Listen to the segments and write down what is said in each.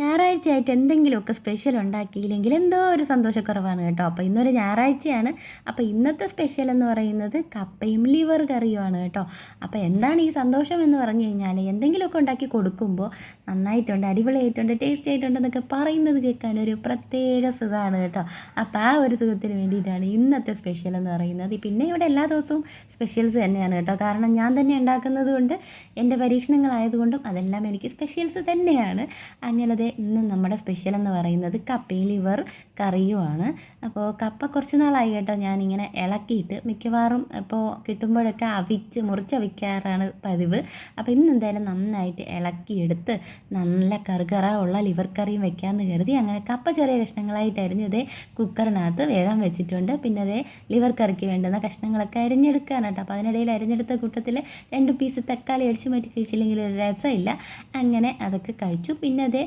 ഞായറാഴ്ചയായിട്ട് എന്തെങ്കിലുമൊക്കെ സ്പെഷ്യൽ ഉണ്ടാക്കിയില്ലെങ്കിൽ എന്തോ ഒരു സന്തോഷക്കുറവാണ് കേട്ടോ. അപ്പോൾ ഇന്നൊരു ഞായറാഴ്ചയാണ്. അപ്പോൾ ഇന്നത്തെ സ്പെഷ്യൽ എന്ന് പറയുന്നത് കപ്പയും ലിവർ കറിയുമാണ് കേട്ടോ. അപ്പോൾ എന്താണ് ഈ സന്തോഷം എന്ന് പറഞ്ഞു കഴിഞ്ഞാൽ എന്തെങ്കിലുമൊക്കെ ഉണ്ടാക്കി കൊടുക്കുമ്പോൾ നന്നായിട്ടുണ്ട് അടിപൊളിയായിട്ടുണ്ട് ടേസ്റ്റ് ആയിട്ടുണ്ടെന്നൊക്കെ പറയുന്നത് കേൾക്കാൻ ഒരു പ്രത്യേക സുഖമാണ് കേട്ടോ. അപ്പോൾ ആ ഒരു സുഖത്തിന് വേണ്ടിയിട്ടാണ് ഇന്നത്തെ സ്പെഷ്യൽ എന്ന് പറയുന്നത്. പിന്നെ ഇവിടെ എല്ലാ ദിവസവും സ്പെഷ്യൽസ് തന്നെയാണ് കേട്ടോ. കാരണം ഞാൻ തന്നെ ഉണ്ടാക്കുന്നത് കൊണ്ട് എന്റെ പരീക്ഷണങ്ങളായതുകൊണ്ടും അതെല്ലാം എനിക്ക് സ്പെഷ്യൽസ് തന്നെയാണ്. അങ്ങനെ ദേ ഇന്ന് നമ്മുടെ സ്പെഷ്യൽ എന്ന് പറയുന്നത് കപ്പയിൽ ഇവർ കറിയുമാണ്. അപ്പോൾ കപ്പ കുറച്ച് നാളായി കേട്ടോ ഞാനിങ്ങനെ ഇളക്കിയിട്ട് മിക്കവാറും ഇപ്പോൾ കിട്ടുമ്പോഴൊക്കെ അവിച്ച് മുറിച്ചവിക്കാറാണ് പതിവ്. അപ്പോൾ ഇന്ന് എന്തായാലും നന്നായിട്ട് ഇളക്കിയെടുത്ത് നല്ല കറുകറ ഉള്ള ലിവർ കറിയും വെക്കാമെന്ന് കരുതി അങ്ങനെ കപ്പ ചെറിയ കഷ്ണങ്ങളായിട്ട് അരിഞ്ഞതേ കുക്കറിനകത്ത് വേഗം വെച്ചിട്ടുണ്ട്. പിന്നെ അതേ ലിവർ കറിക്ക് വേണ്ടുന്ന കഷ്ണങ്ങളൊക്കെ അരിഞ്ഞെടുക്കാനാണ് കേട്ടോ. അപ്പോൾ അതിനിടയിൽ അരിഞ്ഞെടുത്ത കൂട്ടത്തിൽ രണ്ട് പീസ് തക്കാളി അടിച്ച് മാറ്റി കഴിച്ചില്ലെങ്കിൽ ഒരു രസമില്ല. അങ്ങനെ അതൊക്കെ കഴിച്ചു. പിന്നെ അതേ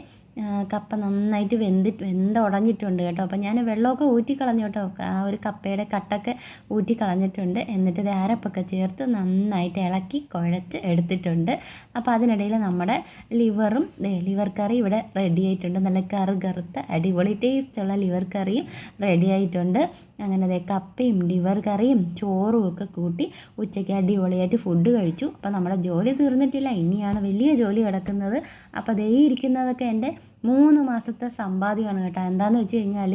കപ്പ നന്നായിട്ട് വെന്തിട്ട് വെന്ത് ഉടഞ്ഞിട്ടുണ്ട് കേട്ടോ. അപ്പോൾ ഞാൻ വെള്ളമൊക്കെ ഊറ്റിക്കളഞ്ഞു കേട്ടോ. ആ ഒരു കപ്പയുടെ കട്ടൊക്കെ ഊറ്റിക്കളഞ്ഞിട്ടുണ്ട്. എന്നിട്ട് ഇത് അരപ്പൊക്കെ ചേർത്ത് നന്നായിട്ട് ഇളക്കി കുഴച്ച് എടുത്തിട്ടുണ്ട്. അപ്പോൾ അതിനിടയിൽ നമ്മുടെ ലിവറും ലിവർ കറി ഇവിടെ റെഡി ആയിട്ടുണ്ട്. നല്ല കറു കറുത്ത അടിപൊളി ടേസ്റ്റുള്ള ലിവർ കറിയും റെഡി ആയിട്ടുണ്ട്. അങ്ങനെ അതെ കപ്പയും ലിവർ കറിയും ചോറും ഒക്കെ കൂട്ടി ഉച്ചയ്ക്ക് അടിപൊളിയായിട്ട് ഫുഡ് കഴിച്ചു. അപ്പോൾ നമ്മുടെ ജോലി തീർന്നിട്ടില്ല. ഇനിയാണ് വലിയ ജോലി കിടക്കുന്നത്. അപ്പോൾ ദേ ഇരിക്കുന്നതൊക്കെ എന്റെ മൂന്ന് മാസത്തെ സമ്പാദ്യമാണ് കേട്ടോ. എന്താണെന്ന് വെച്ച് കഴിഞ്ഞാൽ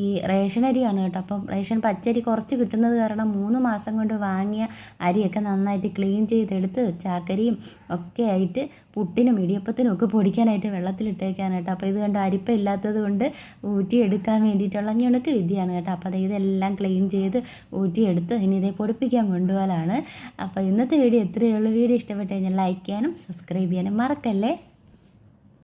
ഈ റേഷൻ അരിയാണ് കേട്ടോ. അപ്പം റേഷൻ പച്ചരി കുറച്ച് കിട്ടുന്നത് കാരണം മൂന്ന് മാസം കൊണ്ട് വാങ്ങിയ അരിയൊക്കെ നന്നായിട്ട് ക്ലീൻ ചെയ്തെടുത്ത് ചാക്കരിയും ഒക്കെ ആയിട്ട് പുട്ടിനും ഇടിയപ്പത്തിനും ഒക്കെ പൊടിക്കാനായിട്ട് വെള്ളത്തിലിട്ടേക്കാണ് കേട്ടോ. അപ്പോൾ ഇത് കണ്ട് അരിപ്പ ഇല്ലാത്തത് കൊണ്ട് ഊറ്റിയെടുക്കാൻ വേണ്ടിയിട്ടുള്ള ഞുണക്ക് വിദ്യയാണ് കേട്ടോ. അപ്പോൾ അത് എല്ലാം ക്ലീൻ ചെയ്ത് ഊറ്റിയെടുത്ത് ഇനി ഇതേ പൊടിപ്പിക്കാൻ കൊണ്ടുപോകാനാണ് അപ്പോൾ ഇന്നത്തെ വീഡിയോ എത്രയേ ഉള്ളൂ. വീഡിയോ ഇഷ്ടപ്പെട്ട് കഴിഞ്ഞാൽ ലൈക്ക് ചെയ്യാനും സബ്സ്ക്രൈബ് ചെയ്യാനും മറക്കല്ലേ?